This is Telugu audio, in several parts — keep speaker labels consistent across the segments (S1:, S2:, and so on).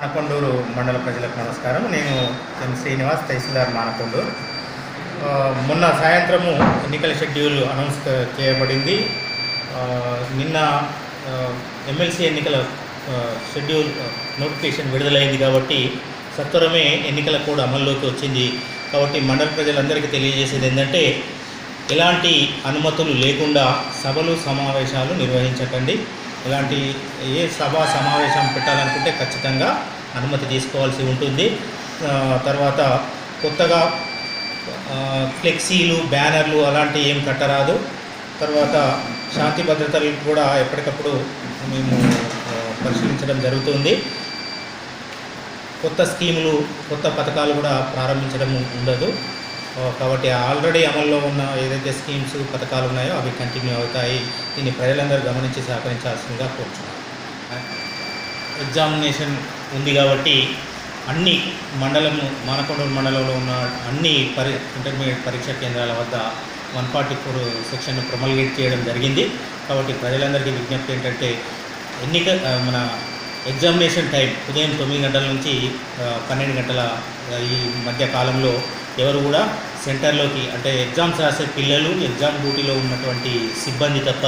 S1: మానకొండూరు మండల ప్రజలకు నమస్కారం. నేను ఎం. శ్రీనివాస్ తహసీల్దార్ మానకొండూరు. మొన్న సాయంత్రము ఎన్నికల షెడ్యూల్ అనౌన్స్ చేయబడింది. నిన్న ఎమ్మెల్సీ ఎన్నికల షెడ్యూల్ నోటిఫికేషన్ విడుదలైంది కాబట్టి సత్వరమే ఎన్నికల కోడ్ అమల్లోకి వచ్చింది. కాబట్టి మండల ప్రజలందరికీ తెలియజేసేది ఏంటంటే ఎలాంటి అనుమతులు లేకుండా సభలు సమావేశాలు నిర్వహించకండి. ఇలాంటి ఏ సభ సమావేశం పెట్టాలనుకుంటే ఖచ్చితంగా అనుమతి తీసుకోవాల్సి ఉంటుంది. తర్వాత కొత్తగా ఫ్లెక్సీలు బ్యానర్లు అలాంటివి ఏం కట్టరాదు. తర్వాత శాంతి భద్రతలు కూడా ఎప్పటికప్పుడు మేము పరిశీలించడం జరుగుతుంది. కొత్త స్కీములు కొత్త పథకాలు కూడా ప్రారంభించడం ఉండదు. కాబట్టి ఆల్రెడీ అమల్లో ఉన్న ఏదైతే స్కీమ్స్ పథకాలు ఉన్నాయో అవి కంటిన్యూ అవుతాయి. దీన్ని ప్రజలందరూ గమనించి సహకరించాల్సిందిగా కోరుతున్నాను ఎగ్జామినేషన్ ఉంది కాబట్టి అన్ని మండలము మానకొండూరు మండలంలో ఉన్న అన్ని పరి ఇంటర్మీడియట్ పరీక్షా కేంద్రాల వద్ద one forty four section promulgate చేయడం జరిగింది. కాబట్టి ప్రజలందరికీ విజ్ఞప్తి ఏంటంటే ఎన్నిక మన ఎగ్జామినేషన్ టైం ఉదయం తొమ్మిది గంటల నుంచి పన్నెండు గంటల ఈ మధ్య కాలంలో ఎవరు కూడా సెంటర్లోకి అంటే ఎగ్జామ్స్ రాసే పిల్లలు ఎగ్జామ్ డ్యూటీలో ఉన్నటువంటి సిబ్బంది తప్ప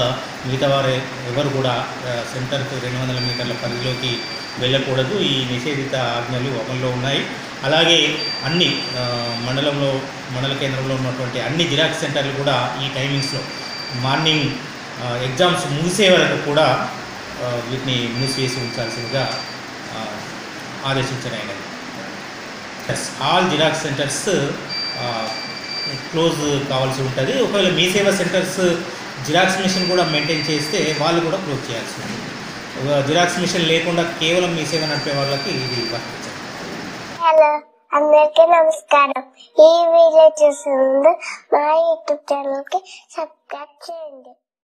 S1: మిగతా వారు ఎవరు కూడా ఆ, సెంటర్కు రెండు వందల మీటర్ల పరిధిలోకి వెళ్ళకూడదు. ఈ నిషేధిత ఆజ్ఞలు అమల్లో ఉన్నాయి. అలాగే అన్ని మండలంలో మండల కేంద్రంలో ఉన్నటువంటి అన్ని జిరాక్స్ సెంటర్లు కూడా ఈ టైమింగ్స్లో మార్నింగ్ ఎగ్జామ్స్ ముగిసే వరకు కూడా వీటిని మూసివేసి ఉంచాల్సిందిగా ఆ, ఆదేశించడమైనది ఆల్ జిరాక్స్ సెంటర్స్ క్లోజ్ కావాల్సి ఉంటుంది. ఒకవేళ Mee Seva centres xerox machine కూడా మెయింటైన్ చేస్తే వాళ్ళు కూడా క్లోజ్ చేయాల్సి ఉంటుంది. ఒక జిరాక్స్ మిషన్ లేకుండా కేవలం మీ సేవ నడిపే వాళ్ళకి ఇది
S2: హలో అందరికీ నమస్కారం. ఈ వీడియో చూసే మా యూట్యూబ్ ఛానల్కి సబ్స్క్రైబ్ చేయండి.